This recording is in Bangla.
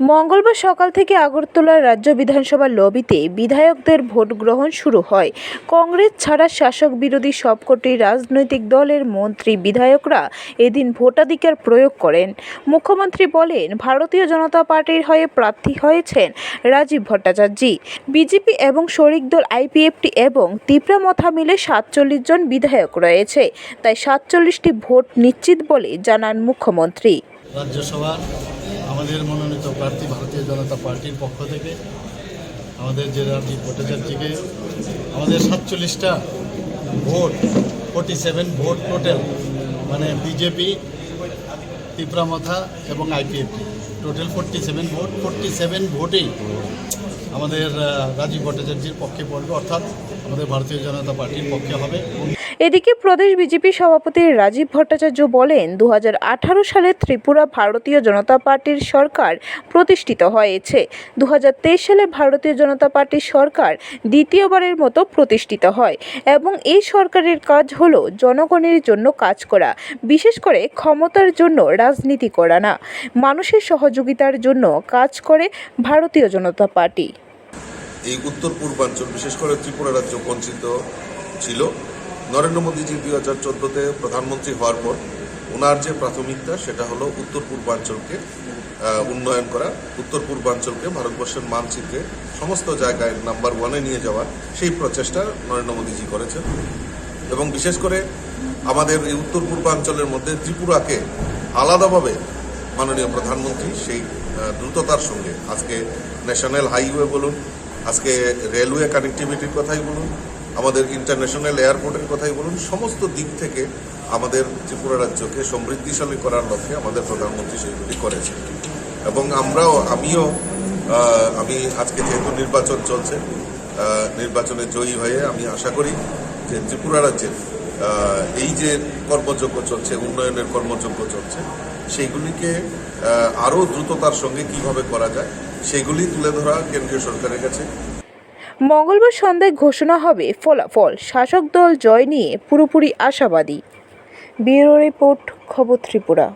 মঙ্গলবার সকাল থেকে আগরতলার রাজ্য বিধানসভার লবিতে বিধায়কদের ভোট গ্রহণ শুরু হয়। কংগ্রেস ছাড়া শাসক বিরোধী সবকটি রাজনৈতিক দলের মন্ত্রী বিধায়করা এদিন ভোটাধিকার প্রয়োগ করেন। মুখ্যমন্ত্রী বলেন, ভারতীয় জনতা পার্টির হয়ে প্রার্থী হয়েছেন রাজীব ভট্টাচার্যী। বিজেপি এবং শরিক দল, আইপিএফটি এবং তিপ্রা মথা মিলে সাতচল্লিশ জন বিধায়ক রয়েছে। তাই সাতচল্লিশটি ভোট নিশ্চিত বলে জানান মুখ্যমন্ত্রী। রাজ্যসভার আমাদের মনোনীত প্রার্থী ভারতীয় জনতা পার্টির পক্ষ থেকে, আমাদের রাজীব ভট্টাচার্যকে আমাদের সাতচল্লিশটা vote forty seven vote total মানে বিজেপি তিপ্রামথা এবং IPFT total forty seven vote forty seven ভোটেই আমাদের রাজীব ভট্টাচার্যের পক্ষে পড়বে, অর্থাৎ আমাদের ভারতীয় জনতা পার্টির পক্ষে হবে। এদিকে প্রদেশ বিজেপি সভাপতি রাজীব ভট্টাচার্য বলেন দু হাজার আঠারো সালে ত্রিপুরা ভারতীয় জনতা পার্টির সরকার প্রতিষ্ঠিত হয়েছে। দু হাজার তেইশ সালে ভারতীয় জনতা পার্টির সরকার দ্বিতীয়বারের মতো প্রতিষ্ঠিত হয় এবং এই সরকারের কাজ হলো জনগণের জন্য কাজ করা, বিশেষ করে ক্ষমতার জন্য রাজনীতি করা না। মানুষের সহযোগিতার জন্য কাজ করে ভারতীয় জনতা পার্টি। এই উত্তর পূর্বাঞ্চল বিশেষ করে ত্রিপুরা রাজ্য, বঞ্চিত ছিল। নরেন্দ্র মোদীজি দুই হাজার চোদ্দোতে প্রধানমন্ত্রী হওয়ার পর ওনার যে প্রাথমিকতা, সেটা হলো উত্তর পূর্বাঞ্চলকে উন্নয়ন করা, উত্তর পূর্বাঞ্চলকে, ভারতবর্ষের মানচিত্রে সমস্ত জায়গায় নাম্বার ওয়ানে নিয়ে যাওয়া, সেই প্রচেষ্টা নরেন্দ্র মোদীজি করেছেন। এবং বিশেষ করে আমাদের এই উত্তর পূর্বাঞ্চলের মধ্যে ত্রিপুরাকে আলাদাভাবে মাননীয় প্রধানমন্ত্রী সেই দ্রুততার সঙ্গে, আজকে ন্যাশনাল হাইওয়ে বলুন, আজকে রেলওয়ে কানেক্টিভিটির কথাই বলুন আমাদের ইন্টারন্যাশনাল এয়ারপোর্টের কথাই বলুন, সমস্ত দিক থেকে আমাদের ত্রিপুরা রাজ্যকে সমৃদ্ধিশালী করার লক্ষ্যে আমাদের প্রধানমন্ত্রী সেইগুলি করেছেন। এবং আমরাও, আমিও আমি আজকে যেহেতু নির্বাচন চলছে নির্বাচনে জয়ী হয়ে আমি আশা করি যে ত্রিপুরা রাজ্যের এই যে কর্মযজ্ঞ চলছে, উন্নয়নের কর্মযজ্ঞ চলছে, সেইগুলিকে আরও দ্রুততার সঙ্গে কীভাবে করা যায়, সেগুলি তুলে ধরা কেন্দ্রীয় সরকারের কাছে মঙ্গলবার সন্ধ্যায় ঘোষণা হবে ফলাফল। শাসক দল জয় নিয়ে পুরোপুরি আশাবাদী। ব্যুরো রিপোর্ট, খবর ত্রিপুরা।